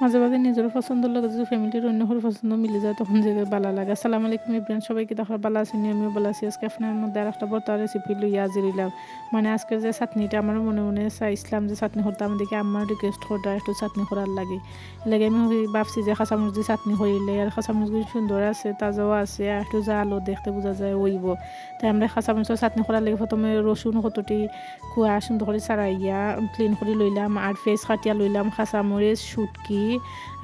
মাঝে মাঝে নিজের পছন্দ লাগে, যদি ফ্যামিলির অন্য কারও পছন্দ মিলে যায়, তখন যে ভালো লাগে। আসসালামু আলাইকুম ইব্রাহিম, সবাইকে দেখার ভালো আছি আমিও ভালো আছি। আজকে আপনার মধ্যে আর একটা বর্তা রেসিপি লইয়া হাজিরিলাম মানে আজকের যে চাটনিটা আমার মনে মনে চাইছিলাম যে চাটনি করতাম দেখি আমার রিকোয়েস্ট করতে একটু চাটনি করার লাগে। লাগে আমি ভাবছি যে কাঁচামরিচ দিয়ে চাটনি করিলে আর কাঁচামরিচগুলো সুন্দর আছে, তাজাও আছে, আর একটু জালও দেখতে বোঝা যায়, ওইব। তাই আমরা কাঁচামরিচের চাটনি করার লাগে, প্রথমে রসুন কতটি কুয়া সুন্দর করে চারাইয়া ক্লিন করে লইলাম, আর ফেস কাটিয়া লইলাম, কাঁচামরিচ, শুটকি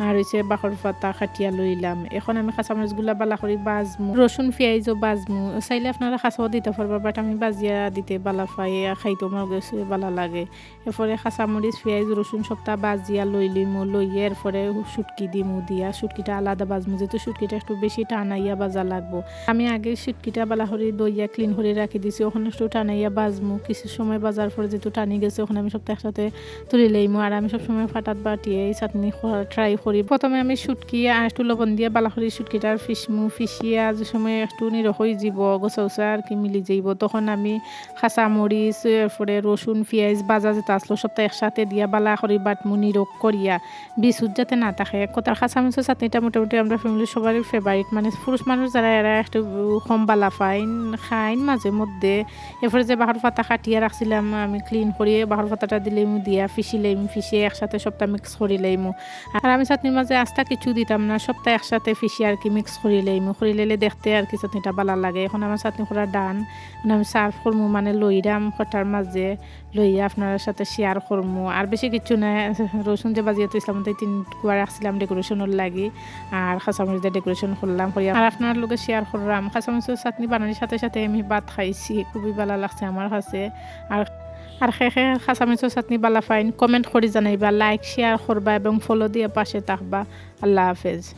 আর হয়েছে বাখর পাতা কাটিয়া লইলাম। এখন আমি কাঁচামরিচগুলা বালা করে বাজমু। রসুন পেঁয়াজও বাজমু। চাইলে আপনারা কাঁচাও দিতে পারবা বাট আমি বাজিয়া দিতে বালা পাই খাইতে আমার বালা লাগে। এরপরে কাঁচামরিচ, পেঁয়াজ, রসুন সবটা বাজিয়া লই লিমু লইয়ে এরপরে শুটকি দিমু দিয়া। শুটকিটা আলাদা বাজমু, যেহেতু শুটকিটা একটু বেশি টানাইয়া বাজা লাগবো। আমি আগে শুটকিটা বালা করে দইয়া ক্লিন করে রাখি দিছি, ওখানে একটু টানাইয়া বাজমু। কিছু সময় বাজার পরে যেহেতু টানি গেছে, ওখানে আমি সবটা একসাথে তুলে লইমু। আর আমি সবসময় ফাটাত বাটিয়ে এই চাটনি ট্রাই করি প্রথমে আমি শুটকি আর একটু লবণ দিয়ে বালা করে শুটকিটার ফিসমু ফিসিয়া যে সময় একটু নিরখ হয়ে যাব গোছা উচা আর কি মিলি যাইব। তখন আমি খাঁচা মরিচ এরপরে রসুন পেঁয়াজ বাজা যেটা আসলো সবটা একসাথে দিয়া বালা করে বাটমু নিরখ করিয়া। বিশুট যাতে না থাকে কোথার খাঁচা মরিচের চাটনিটা মোটামুটি আমরা ফ্যামিলির সবারই ফেভারিট মানে পুরুষ মানুষ যারা, এরা একটু কম বালা পাইন, খাইন মাঝে মধ্যে। এরপরে যে বাহার পাতা কাটিয়ে রাখছিলাম আমি ক্লিন করিয়ে বাহার পাতাটা দিলেই দিয়া ফিসিলেইম ফিসিয়ে একসাথে সবটা মিক্স করিলেইমু আর আমি চাটনির মাঝে আস্তা কিছু দিতাম না, সপ্তাহে একসাথে ফিসি আর কি মিক্স করিলেইমু করিলেলে দেখতে আর কি চাটনিটা ভালো লাগে। এখন আমার চাটনি করা ডান এখন আমি সার্ভ করমু মানে লইরাম কটার মাঝে, লইয়া আপনার সাথে শেয়ার করমু। আর বেশি কিছু নাই রসুন যে বাজিয়ে ইসলাম তিন কুয়া রাখছিলাম ডেকোরেশনের লাগি, আর দিয়ে ডেকোরেশন করলাম, করিয়া আর আপনার লোকে শেয়ার করলাম। কাঁচামরিচের চাটনি বানানোর সাথে সাথে আমি ভাত খাইছি, খুবই ভালো লাগছে আমার কাছে। আর আর শেষে খাঁচামরিচৰ চাটনি বালা ফাইন। কমেন্ট করে জানাইবা, লাইক শেয়ার করবা এবং ফলো দিয়ে পাশে থাকবা। আল্লাহ হাফেজ।